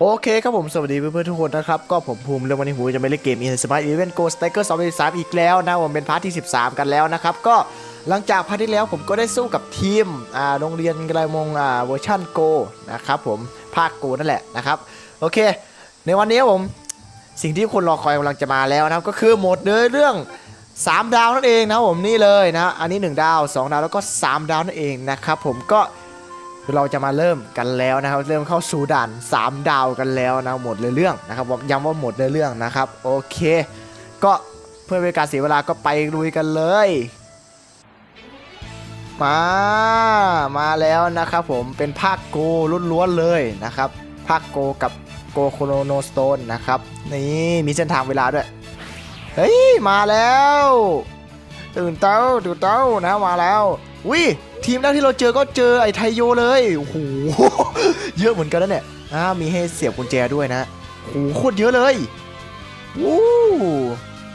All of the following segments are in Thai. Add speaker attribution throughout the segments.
Speaker 1: โอเคครับผมสวัสดีเพื่อนๆทุกคนนะครับ ก็ผมภูมิเรื่องวันนี้ผมจะไปเล่นเกม In Smart Event Go Sticker 2023อีกแล้วนะผมเป็นพาร์ทที่ 13 กันแล้วนะครับ ก็หลังจากพาร์ทที่แล้วผมก็ได้สู้กับทีมอ่าโรงเรียนกระมงอ่าเวอร์ชันโกนะครับผมภาคโกนั่นแหละนะครับ โอเค ในวันนี้ผมสิ่งที่คนรอคอยกำลังจะมาแล้วนะครับ ก็คือโหมดเนื้อเรื่อง 3 ดาวนั่นเองนะผมนี่เลยนะอันนี้ 1 ดาว 2 ดาวแล้วก็ 3 ดาวนั่นเองนะครับผมก็ เราจะมาเริ่มกันแล้วนะครับ เริ่มเข้าสู่ด่าน 3 ดาวกันแล้วนะหมดเลยเรื่องนะครับผมย้ำว่าหมดเลยเรื่องนะครับ โอเค ก็เพื่อเป็นการเสียเวลาก็ไปลุยกันเลย มามาแล้วนะครับผมเป็นภาคโกล้วนๆเลยนะครับภาคโกกับโกโคโนโนสโตนนะครับนี่มีเส้นทางเวลาด้วยเฮ้ยมาแล้ว ตื่นเต้าตื่นเต้านะมาแล้ววิ ทีมแรกที่เราเจอก็เจอไอ้ไทโยเลยโอ้โหเยอะเหมือนกันนะเนี่ยอ่ามีให้เสียบกุญแจด้วยนะโอ้โหโคตรเยอะเลยวู้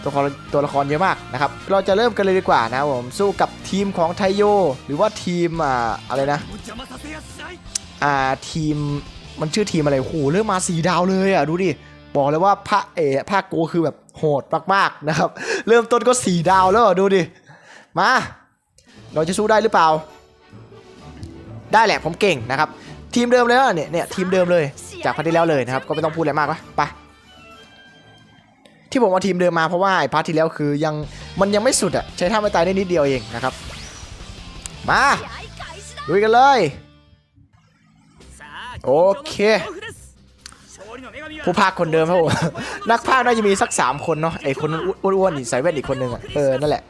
Speaker 1: ตัวละครตัวละครเยอะมากนะครับเราจะเริ่มกันเลยดีกว่านะผมสู้กับทีมของไทโย หรือว่าทีมอ่าอะไรนะอ่าทีมมันชื่อทีมอะไรโอ้โหเริ่มมาสีดาวเลยอะดูดิบอกเลยว่าพระเออภาคโกคือแบบโหดมากๆนะครับ เริ่มต้นก็สีดาวแล้วดูดิมา เราจะสู้ได้หรือเปล่า ได้แหละผมเก่งนะครับ ทีมเดิมเลยเนี่ยเนี่ยทีมเดิมเลยจากพาร์ทที่แล้วเลยนะครับ ก็ไม่ต้องพูดอะไรมากวะไปที่ผมเอาทีมเดิมมาเพราะว่าไอ้พาร์ทที่แล้วคือยังมันยังไม่สุดอะใช้ท่าไม่ตายได้นิดเดียวเองนะครับ มาลุยกันเลยโอเคผู้พากคนเดิมครับผมนักพากน่าจะมีสักสามคนเนาะไอคนอ้วนๆอีกใส่แว่นอีกคนนึงอะเออนั่นแหละ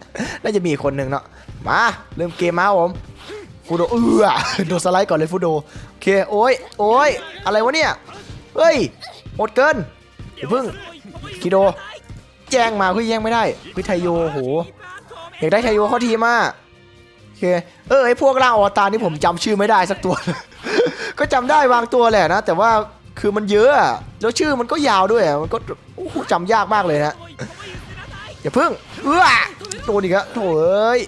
Speaker 1: น่าจะมีอีกคนนึงเนาะมาเริ่มเกมมาผม ฟูโดเออโดนสไลด์ก่อนเลยฟูโดโอเคโอ้ยโอ้ยอะไรวะเนี่ยเฮ้ยหมดเกินอย่าเพิ่งคิโด แจ้งมาเพื่อแย่งไม่ได้พิไทยโยโหอยากได้ไทยโยเข้าทีมมาโอเคเออไอพวกร่างอวตารนี่ผมจำชื่อไม่ได้สักตัว ก็จำได้บางตัวแหละนะ แต่ว่าคือมันเยอะแล้วชื่อมันก็ยาวด้วยมันก็โอ้โหจำยากมากเลยนะอย่าพึ่งเออโดนอีกแล้วโถ่เอ้ย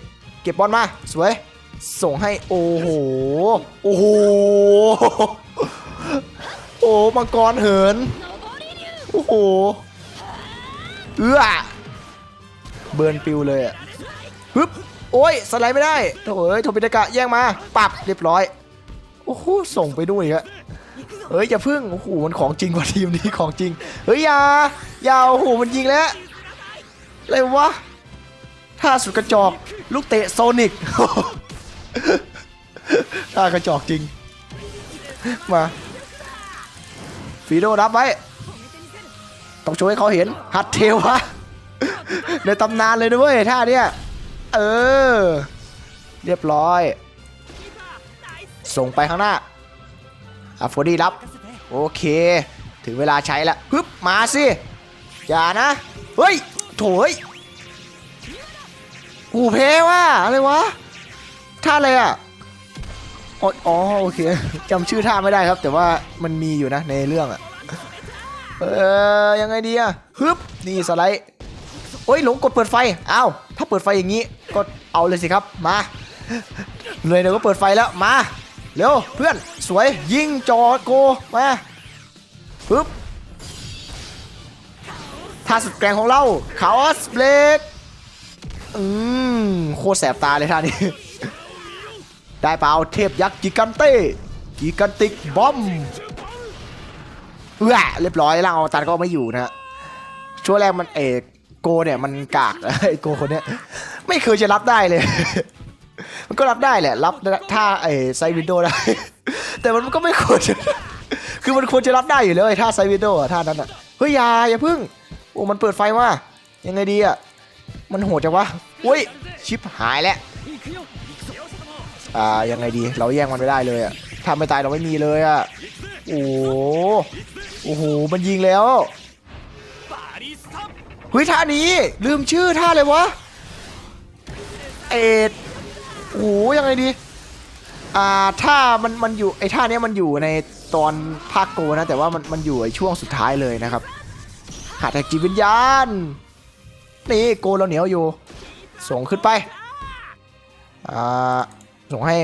Speaker 1: เก็บบอลมาสวย ส่งให้โอ้โหโอ้โหโอ้มังกรเหินโอ้โหเอื้อเบิร์นปิวเลยอะฮึ๊บโอ้ยสไลด์ไม่ได้โถ่เอ้ยโทปิดากะแย่งมาปับเรียบร้อยโอ้โหส่งไปด้วยอะเฮ้ยอย่าพึ่งโอ้โหมันของจริงกว่าทีมนี้ของจริงเฮ้ยอยาอยาโอ้โหมันยิงแล้วอะไรวะท่าสุดกระจอกลูกเตะโซนิก ท่ากระจอกจริง มาฟีโดรับไว้ ต้องโชว์ให้เขาเห็น หัดเทวะ ในตำนานเลยนะเว้ยท่าเนี้ย เออ เรียบร้อย ส่งไปข้างหน้าอะโฟดี้รับ โอเค ถึงเวลาใช้แล้วฮึบ มาสิ อย่านะ เฮ้ย โถยกูเพว่ะอะไรวะ ท่าอะไรอะอ๋ออ๋อโอเคจำชื่อท่าไม่ได้ครับ แต่ว่ามันมีอยู่นะในเรื่องอะเออยังไงดีอะฮึบนี่สไลด์โอ้ยหลงกดเปิดไฟอ้าวถ้าเปิดไฟอย่างนี้ก็เอาเลยสิครับมาเลยเดี๋ยวก็เปิดไฟแล้วมาเร็วเพื่อนสวยยิงจอโกมาปึ๊บท่าสุดแกร่งของเราคาอสเบรกอืมโคตรแสบตาเลยท่านี้ ได้เปล่าเทพยักษ์กิกันเต้กิกันติกบอมเออเรียบร้อยร่างอวตารก็ไม่อยู่นะฮะช่วงแรกมันเอกโกเนี่ยมันกากไอโกคนเนี้ยไม่เคยจะรับได้เลย มันก็รับได้แหละ รับถ้าไอ้ไซวินโดได้ แต่มันก็ไม่ควรคือมันควรจะรับได้อยู่แล้วไอ้ท่าไซวินโดอะท่านั้นอะเฮ้ยอยาอย่าพึ่งโอ้มันเปิดไฟมายังไงดีอะมันโหดจังวะอุ้ยชิปหายแล้ว อ่ายังไงดีเราแย่งมันไม่ได้เลยอะถ้าไม่ตายเราไม่มีเลยอะโอ้โหโอ้โหมันยิงแล้วเฮ้ยท่านี้ลืมชื่อท่าเลยวะเอ็ดโอ้โหยังไงดีอ่าถ้ามันมันอยู่ไอ้ท่าเนี้ยมันอยู่ในตอนภาคโกนะ แต่ว่ามันมันอยู่ไอ้ช่วงสุดท้ายเลยนะครับหาแท็กจิตวิญญาณนี่โกเราเหนียวอยู่ ส่งขึ้นไปอ่า ส่งให้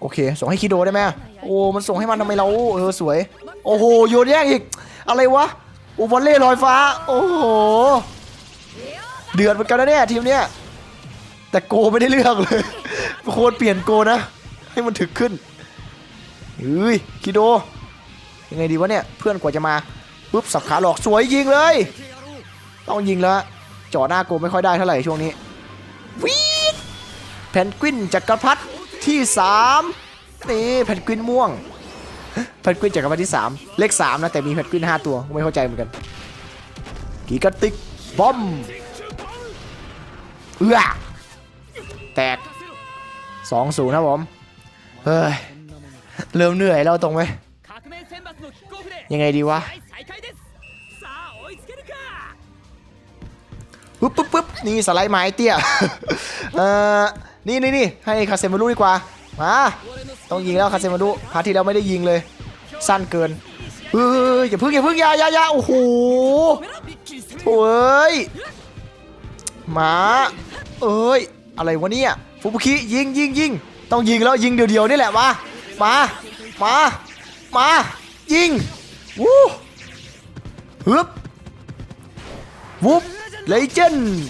Speaker 1: โอเค ส่งให้คิโดได้ไหมโอ้มันส่งให้มันทำไมเราเออสวย โอ้โหโยนแย่งอีก อะไรวะอุบอลเล่ลอยฟ้า โอ้โหเดือดเหมือนกันนะเนี่ยทีมเนี้ยแต่โกไม่ได้เลือกเลยโควรเปลี่ยนโกนะ ให้มันถึกขึ้นเฮ้ยคิโดยังไงดีวะเนี่ยเพื่อนกว่าจะมาปุ๊บสับขาหลอกสวยยิงเลย ต้องยิงแล้วจ่อหน้าโกไม่ค่อยได้เท่าไหร่ช่วงนี้วีดแพนกวินจักรพรรดิ ที่ 3 นี่แพนกวินม่วงแพนกวินจากรวรที่ 3 เลข 3 นะ แต่มีแพนกวิน 5 ตัวไม่เข้าใจเหมือนกัน กีกติกบอมเอือแตกสองศูนย์นะผม เฮ้ย เริ่มเหนื่อยแล้วตรงไหม ยังไงดีวะปึ๊บปึ๊บปึ๊บนี่สไลด์ไม้เตี้ย เออ นี่นี่นี่ให้คาเซมารุดีกว่า มา ต้องยิงแล้วคาเซมารุพาร์ทที่แล้วไม่ได้ยิงเลย สั้นเกินเฮ้ยอย่าพึ่งอย่าพึ่งยายายาโอ้โหโอ้ยมาเอ้ย อะไรวะเนี่ยฟุบุคิยิงยิงยิงต้องยิงแล้วยิงเดียวๆนี่แหละมามามามายิงวู้ฮึบวุบเลเจนด์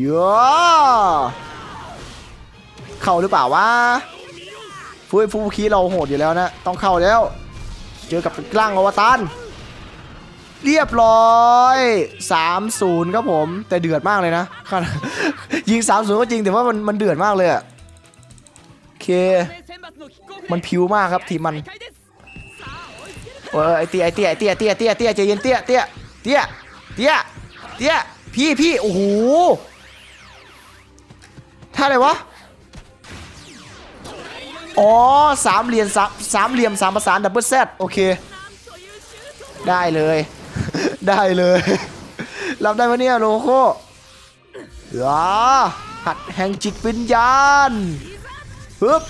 Speaker 1: เยอะ เข้าหรือเปล่าวะฟูฟูคีเราโหดอยู่แล้วนะ ต้องเข้าแล้ว เจอกับกล้างอวตารเรียบร้อย3-0ครับผม แต่เดือดมากเลยนะ ยิง 3-0 ก็จริงแต่ว่ามันมันเดือดมากเลยอะโอเค มันพิวมากครับทีมมันเออไอเตี้ยไอเตี้ยไอเตี้ยเตี้ยเตี้ยเตี้ยใจเย็นเตี้ยเตี้ยเตี้ยเตี้ยเตี้ยพี่พี่โอ้โหท่าไหนวะ อ๋อสามเหลี่ยมสามสามเหลี่ยมสามประสานดับเบิลแซดโอเค ได้เลย ได้เลยรับได้ไหมเนี่ยโลโก้อย่าหัดแห่งจิตวิญญาณปึ๊บ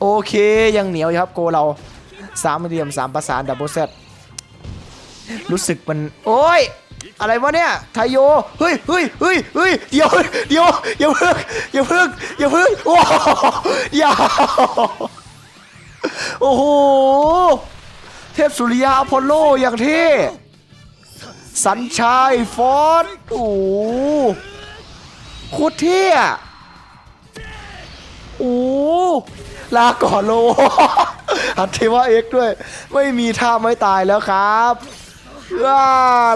Speaker 1: โอเคยังเหนียวอยู่ครับโกเราสามเหลี่ยมสามประสานดับเบิลเซตรู้สึกมัน โอ้ย อะไรวะเนี่ยไทโย เฮ้ยเฮ้ยเฮ้ยเฮ้ยเดี๋ยวเดี๋ยวอย่าเพิ่งอย่าเพิ่งอย่าเพิ่งโอ้อย่าโอ้โห เทพสุริยาอพอลโลอย่างเท่สัญชัยฟอร์ดโอ้โคตรเท่อะโอ้ลาก่อนโลอัดเทวะเอ็กด้วย ไม่มีท่าไม่ตายแล้วครับ ว้า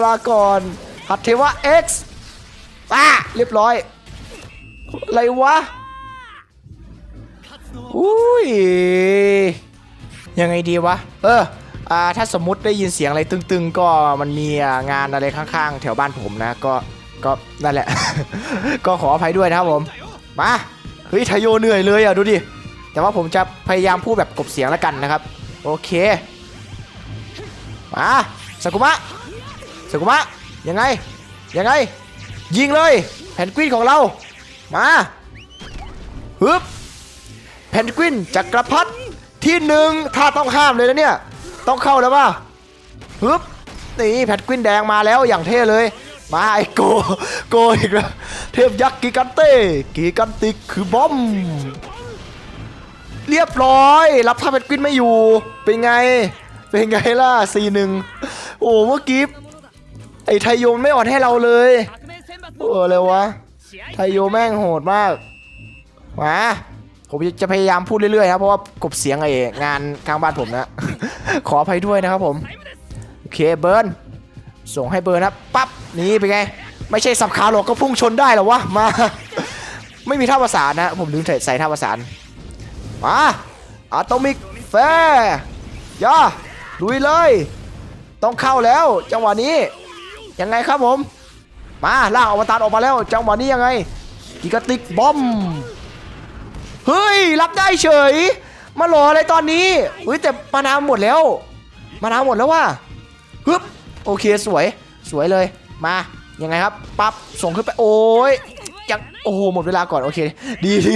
Speaker 1: ลาก่อนหัดเทวะเอ็กซ์อะเรียบร้อย อะไรวะ อุ้ย ยังไงดีวะ เอออ่าถ้าสมมติได้ยินเสียงอะไรตึงๆ ก็มันมีงานอะไรข้างๆ แถวบ้านผมนะ ก็ ก็นั่นแหละ ก็ขออภัยด้วยนะครับผม มา เฮ้ยไทโยเหนื่อยเลยอะ ดูดิ แต่ว่าผมจะพยายามพูดแบบกบเสียงแล้วกันนะครับ โอเค มา สกุมะสกุมะยังไงยังไง ยิงเลยแพนกวินของเรา มาฮึบแพนกวินจักรพรรดิที่หนึ่งถ้าต้องห้ามเลยนะเนี่ยต้องเข้าแล้วป่ะฮึบนี่แพนกวินแดงมาแล้วอย่างเท่เลย มาไอโกโกอีกแล้วเทพยักษ์กิกันเต้กิกันติกคือบอมเรียบร้อย รับท่าแพนกวินไม่อยู่เป็นไง เป็นไงล่ะสี่หนึ่งโอ้เมื่อกี้ไอ้ไทโยไม่อ่อนให้เราเลยโอ้เลยวะไทโยแม่งโหดมากมาผมจะพยายามพูดเรื่อยรับเพราะว่ากบเสียงไอ้งานกลางบ้านผมนะ ขออภัยด้วยนะครับผมโอเคเบิร์นส่งให้เบิร์นนะปั๊บนี่เป็นไง ไม่ใช่สับขาหรอกก็พุ่งชนได้หรอวะมาไม่มีท่าประสานนะ ผมลืมใส่ท่าประสานมาอะตอมิกแฟร์ย่า ลุยเลย ต้องเข้าแล้ว จังหวะนี้ ยังไงครับผม มาล่ากอวตารออกมาแล้ว จังหวะนี้ยังไง กิกติกบอม เฮ้ย รับได้เฉย มาหล่ออะไรตอนนี้ เฮ้ยแต่มานาหมดแล้ว มานาหมดแล้วว่ะฮึบ โอเคสวย สวยเลย มา ยังไงครับ ปั๊บ ส่งขึ้นไป โอ้ยยังโอ้โห หมดเวลาก่อน โอเค ดีดี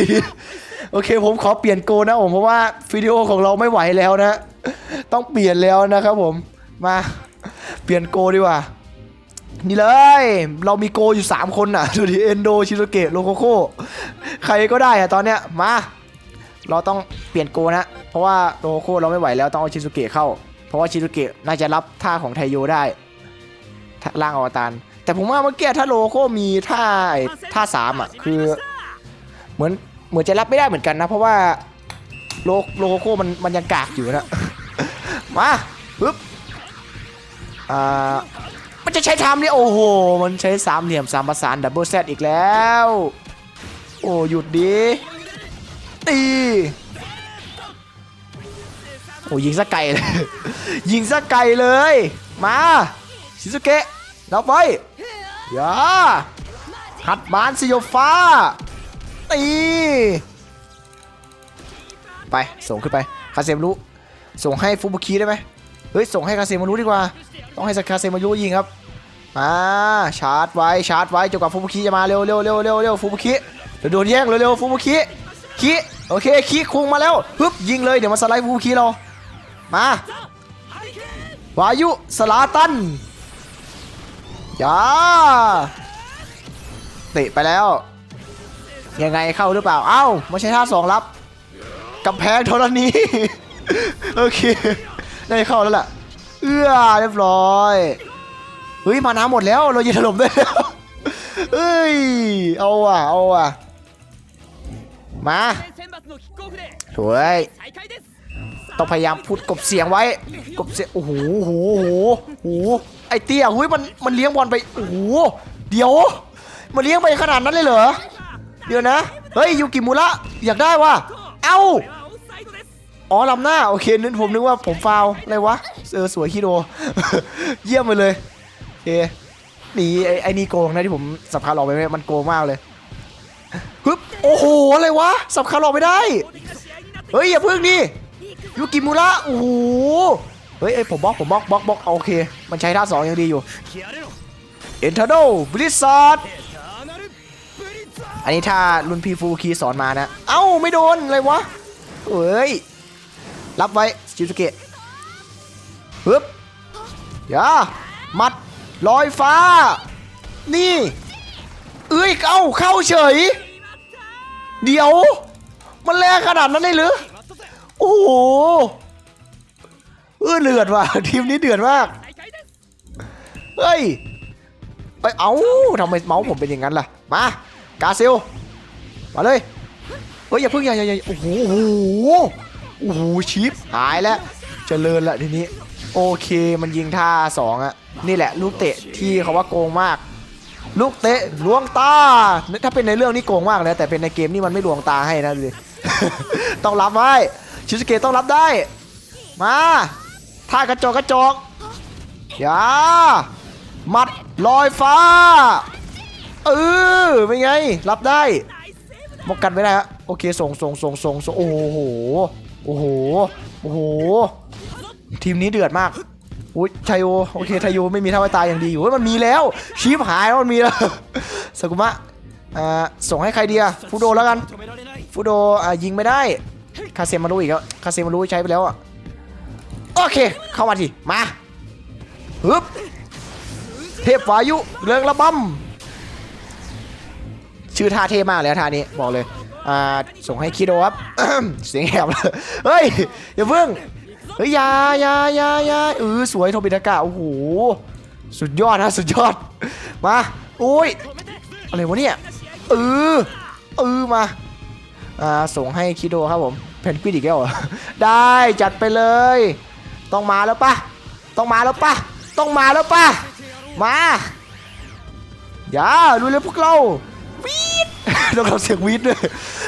Speaker 1: โอเค ผมขอเปลี่ยนโกนะผม เพราะว่าวิดีโอของเราไม่ไหวแล้วนะ ต้องเปลี่ยนแล้วนะครับผมมาเปลี่ยนโกดีกว่า นี่เลย เรามีโกอยู่ 3 คนน่ะ ดูดิเอนโดชิโรเกะโลโคโคใครก็ได้อะตอนเนี้ยมา เราต้องเปลี่ยนโกนะ เพราะว่าโลโคเราไม่ไหวแล้วต้องเอาชิซุเกะเข้า เพราะว่าชิซุเกะน่าจะรับท่าของไทโยได้ท่าร่างอวตารแต่ผมว่าเมื่อกี้ถ้าโลโก้มีท่าท่าสามอะคือ เหมือนเหมือนจะรับไม่ได้เหมือนกันนะ เพราะว่า โลโลโก้มันมันยังกากอยู่นะมาปึ๊บอ่ามันจะใช้ทำนี่โอ้โห มันใช้สามเหลี่ยมสามประสานดับเบิลแซดอีกแล้ว โอ้หยุดดีตีโอ้ยิงซะไกลเลยยิงซะไกลเลย มาชิซุเกะเราไปอย่าหัดบานสิโยฟ้าตี ไปส่งขึ้นไปคาเซมรุส่งให้ฟูบุคิได้ไหมเฮ้ยส่งให้คาเซมารุดีกว่า ต้องให้คาเซมารุยิงครับมาชาร์จไว้ชาร์จไว้จนกว่าฟูบุคิจะมาเร็วเร็วเร็วเร็วเร็วฟูบุคิเดี๋ยวโดนแย่งเร็วเร็วฟูบุคิคิโอเคคิคุงมาแล้วปึ๊บยิงเลยเดี๋ยวมาสไลด์ฟูบุคิเรามาวายุสลาตันอย่าเตะไปแล้วยังไงเข้าหรือเปล่า เอ้าไม่ใช่ท่าสองรับ กำแพงเท่านนี้ โอเค ได้เข้าแล้วล่ะ เอื้อเรียบร้อย เฮ้ย มาน้ำหมดแล้ว เรายิงถล่มได้แล้วเอ้ย เอาว่ะ เอาว่ะ มาสวยต้องพยายามพูดกบเสียงไว้ กบเสียง โอ้โหโอ้โหโอ้โหไอเตี้ยเฮ้ยมัน มันเลี้ยงบอลไป โอ้โห เดี๋ยว มันเลี้ยงไปขนาดนั้นเลยเหรอ เดี๋ยวนะ เฮ้ยยูกิมุระอยากได้ว่ะ เอ้า อ๋อลำหน้าโอเคนึกผมนึกว่าผมฟาวอะไรวะเออสวยฮิโด เยี่ยมไปเลยโอเคหนีไอ้ไอนี่โกงนะที่ผมสับขาหลอกไปมันโกงมากเลยฮึบโอ้โหอะไรวะสับขาหลอกไม่ได้ เฮ้ยอย่าเพิ่งดิยูกิมูระโอ้โหเฮ้ยไอผมบล็อกผมบล็อกบล็อกบล็อกโอเค มันใช้ท่าสองยังดีอยู่เอ็นเทาโดบริ
Speaker 2: ษัด
Speaker 1: อันนี้ถ้ารุ่นพี่ฟูคีสอนมานะ เอ้าไม่โดนอะไรวะเฮ้ย รับไว้ชิซุเกะปึ๊บอย่ามัดลอยฟ้า นี่ เอ้ยเอ้าเข้าเฉย เดี๋ยว มันแรงขนาดนั้นเลยหรือ โอ้โหเออเดือดว่ะ ทีมนี้เดือดมาก เฮ้ย ไปเอาทำไมเมาส์ผมเป็นอย่างนั้นล่ะ มากาเซล มาเลย เฮ้ย อย่าพึ่งอย่าอย่าอย่าโอ้โห โอ้โหชิปหายแล้วเจริญละทีนี้ โอเคมันยิงท่าสองอะนี่แหละ ลูกเตะที่เขาว่าโกงมาก ลูกเตะลวงตา ถ้าเป็นในเรื่องนี้โกงมากเลยนะแต่เป็นในเกมนี่มันไม่ลวงตาให้นะดูดิต้องรับไว้ชิสเกตต้องรับได้ มาท่ากระจกกระจกอย่ามัดลอยฟ้าเออเป็นไง รับได้มกกันไม่ได้ฮะโอเคส่งส่งส่งส่งส่งโอ้โห โอ้โห โอ้โห ทีมนี้เดือดมากอุ้ยชายโอโอเคชายโอไม่มีท่าไว้ตายอย่างดีอยู่มันมีแล้วชีพหายมันมีแล้วสกุมะอ่ส่งให้ใครเดียฟูโดแล้วกันฟูโดอ่ยิงไม่ได้คาเซมารุอีกแล้วคาเซมารุใช้ไปแล้วอะโอเค เข้ามาทีมาฮึบเทพวายุเรื่องระบำชื่อท่าเทมากเลยท่านี้บอกเลย อ่าส่งให้คิโดครับ เสียงแหบเลยเฮ้ยอย่าเพิ่งเฮ้ยยายายายาเออสวยโทบิทากะโอ้โหสุดยอดนะสุดยอดมาโอ้ยอะไรวะเนี่ยเออเออมาอ่าส่งให้คิโดครับผมเพนกวินอีกแล้วเหรอได้จัดไปเลย ต้องมาแล้วปะต้องมาแล้วปะต้องมาแล้วปะมาอย่าดูเลยพวกเรา วีดต้องเอาเสียงวีดด้วย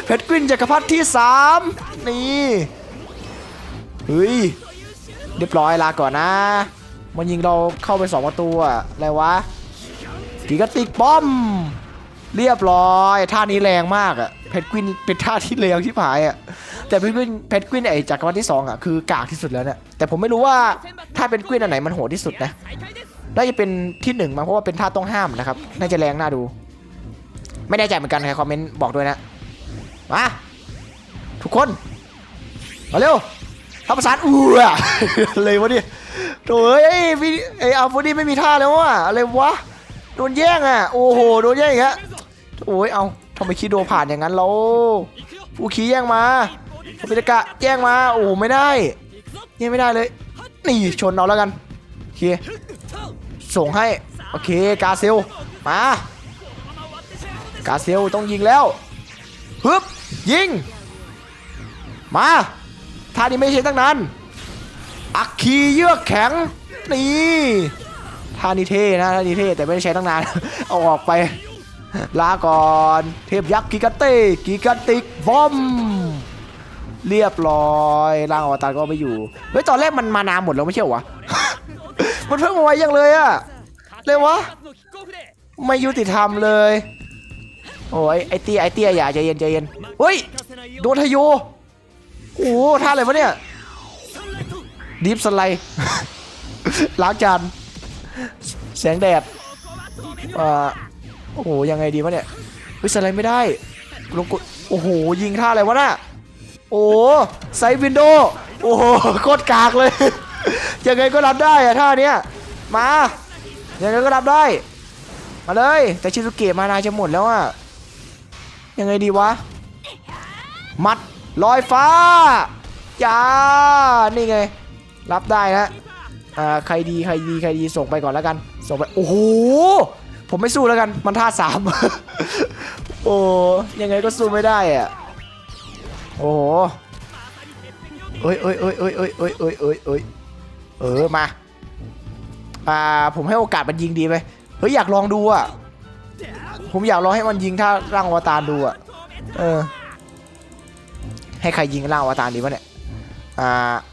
Speaker 1: เพชรกวินจักรพรรดิที่ 3 นี่เฮ้ยเรียบร้อยลาก่อนนะ มันยิงเราเข้าไปสองประตูอะไรวะกีกติกป้อม เรียบร้อยท่านี้แรงมากอะเพชรกวินเป็นท่าที่เลวที่ผายอะแต่เพชรกวินเพชรกวินไอจักรพรรดิที่สองอะคือกากที่สุดแล้วเนี่ยแต่ผมไม่รู้ว่าถ้าเป็นกวินอันไหนมันโหดที่สุดนะน่าจะเป็นที่หนึ่งมาเพราะว่าเป็นท่าต้องห้ามนะครับน่าจะแรงน่าดู ไม่ได้ใจเหมือนกันใครคอมเมนต์บอกด้วยนะ มา ทุกคน มาเร็วท่าประสานอู้อะเลยวะดิโถ่เอ้ยพี่ไออัฟูดี้ไม่มีท่าแล้วอะอะไรวะ โดนแย่งอะโอ้โห โดนแย่งอีกฮะโอ้ย เอาทำไมคิดโดผ่านอย่างนั้นเราผู้ขี่แย่งมาพิตกะแย่งมา โอ้ไม่ได้แย่งไม่ได้เลย นี่ชนเอาแล้วกัน โอเค ส่งให้ โอเค กาเซล มา กาเซลต้องยิงแล้วฮึบยิง มาท่านี้ไม่ใช่ตั้งนานอักคีเยือกแข็งนี่ท่านี้เท่นะท่านี้เท่แต่ไม่ได้ใช้ตั้งนาน เอาออกไป ลาก่อนเทพยักษ์กิกาเต้กิกาติกบอมเรียบร้อยร่างอวตารก็ไม่อยู่เฮ้ยตอนแรกมันมานาหมดแล้วไม่เช่เหอวะมันเพิ่งมาไว้ยังเลยอะเลยวะ ไม่ยุติธรรมเลย โอ้ยไอเตี้ยไอเตี้ยอย่าใจเย็นใจเย็นเฮ้ยโดนทะยูโอ้ท่าอะไรวะเนี่ยดิฟสไลด์ล้างจานแสงแดดโอ้โหยังไงดีวะเนี่ยเฮ้ยสไลด์ไม่ได้ลงกดโอ้โหยิงท่าอะไรวะน่ะโอ้ไซวินโดโอ้โหโคตรกากเลยยังไงก็รับได้อะท่าเนี้ยมายังไงก็รับได้ มาเลย แต่ชิซุเกะมานาจะหมดแล้วอะ ยังไงดีวะ มัดลอยฟ้าจ้านี่ไง รับได้นะอ่าใครดีใครดีใครดีส่งไปก่อนแล้วกัน ส่งไป โอ้โห ผมไม่สู้แล้วกัน มันท่าสามโอ้ยังไงก็สู้ไม่ได้อะโอ้โหเอ้ยเอ้ยเอ้ยเอ้ยเอ้ยเอ้ยเอ้ยเอ้ยเอ้ยเออมา อ่า ผมให้โอกาสมันยิงดีไหมเฮ้ย อยากลองดูอะ ผมอยากลอให้มันยิงถ้าร่างอวตารดูอะเออ ให้ใครยิงร่างอวตารดีวะเนี่ย อ่า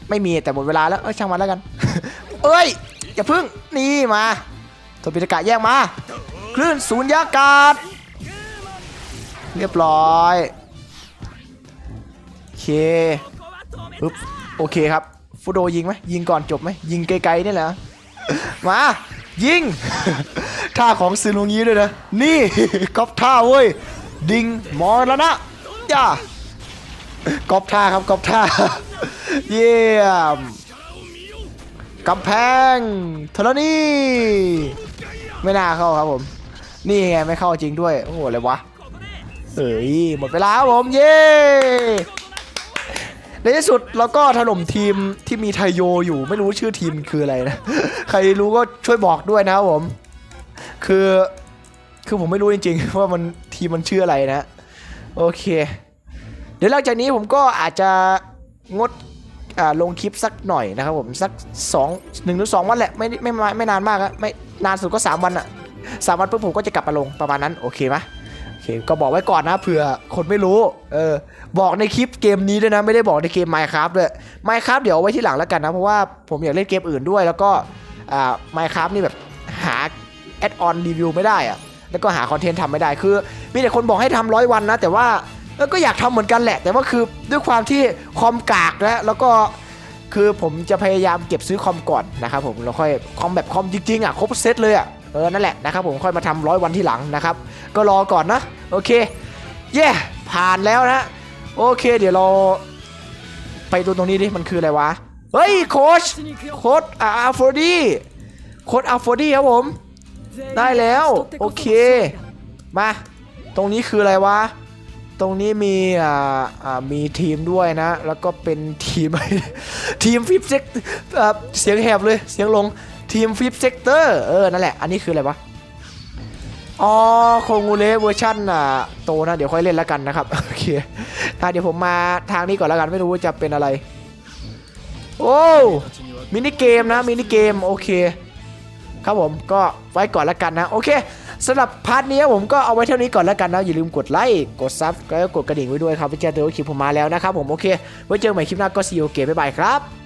Speaker 1: ไม่มีแต่หมดเวลาแล้ว เอ้ยช่างมันแล้วกัน เอ้ย อย่าพึ่ง นี่มาตัวปิตกะแย่งมา คลื่นศูนยากาศ เรียบร้อยโอเคปึ๊บโอเคครับฟูโดยิงไหมยิงก่อนจบไหมยิงไกลๆนี่แหละมา ยิง ท่าของซึนุงี้ด้วยนะ นี่ก๊อปท่าเว้ย ดิงมอแล้วนะย่าก๊อปท่าครับก๊อปท่า เยี่ยมกำแพงธรณีไม่น่าเข้าครับผม นี่ไงไม่เข้าจริงด้วย โอ้โหอะไรวะเอ้ยหมดเวลาครับผม เย้ในที่สุดเราก็ถล่มทีมที่มีไทโยอยู่ไม่รู้ชื่อทีมคืออะไรนะ ใครรู้ก็ช่วยบอกด้วยนะครับผม คือคือผมไม่รู้จริงๆว่ามันทีมันชื่ออะไรนะ โอเค เดี๋ยวหลังจากนี้ผมก็อาจจะงดลงคลิปสักหน่อยนะครับผมสัก2 1หรือ2วันแหละไม่ไม่ไม่ไม่นานมากอะไม่นานสุดก็ 3 วันอะสามวันปุ๊บผมก็จะกลับมาลงประมาณนั้นโอเคไหมโอเคก็บอกไว้ก่อนนะเผื่อคนไม่รู้เออบอกในคลิปเกมนี้ด้วยนะไม่ได้บอกในเกม Minecraft ด้วย Minecraft เดี๋ยวเอาไว้ที่หลังแล้วกันนะเพราะว่าผมอยากเล่นเกมอื่นด้วย แล้วก็อ่า Minecraft นี่แบบหา แอดออนรีวิวไม่ได้อะแล้วก็หาคอนเทนต์ทำไม่ได้คือ มีแต่คนบอกให้ทำร้อยวันนะ แต่ว่าก็อยากทำเหมือนกันแหละ แต่ว่าคือด้วยความที่คอมกากนะแล้วก็คือผมจะพยายามเก็บซื้อคอมก่อนนะครับผมแล้วค่อยคอมแบบคอมจริงๆอะครบเซตเลยอะเออนั่นแหละนะครับผมค่อยมาทำร้อยวันที่หลังนะครับก็รอก่อนนะโอเคเย่ผ่านแล้วนะโอเค เดี๋ยวเราไปดูตรงนี้ดิมันคืออะไรวะเฮ้ยโค้ชโค้ชอาร์โฟดี้โค้ชอาร์โฟดี้ครับผม ได้แล้ว โอเค มา ตรงนี้คืออะไรวะ ตรงนี้มีอ่าอ่ามีทีมด้วยนะ แล้วก็เป็นทีม ทีมฟิปเซกเสียงแหบเลยเสียงลงทีมฟิปเซกเตอร์เออนั่นแหละ อันนี้คืออะไรวะอ๋อโคงูเลเวอร์ชันอะโตนะเดี๋ยวค่อยเล่นแล้วกันนะครับโอเคอะเดี๋ยวผมมาทางนี้ก่อนแล้วกันไม่รู้ว่าจะเป็นอะไร โอ้มินิเกมนะมินิเกมโอเค ครับผมก็ไว้ก่อนแล้วกันนะโอเคสำหรับพาร์ทนี้ผมก็เอาไว้เท่านี้ก่อนแล้วกันนะอย่าลืมกดไลค์กดซับแล้วก็กดกระดิ่งไว้ด้วยครับเพื่อจะเตือนว่าคลิปผมมาแล้วนะครับผมโอเคไว้เจอกันใหม่คลิปหน้าก็ซีโอเกบ๊ายบายครับ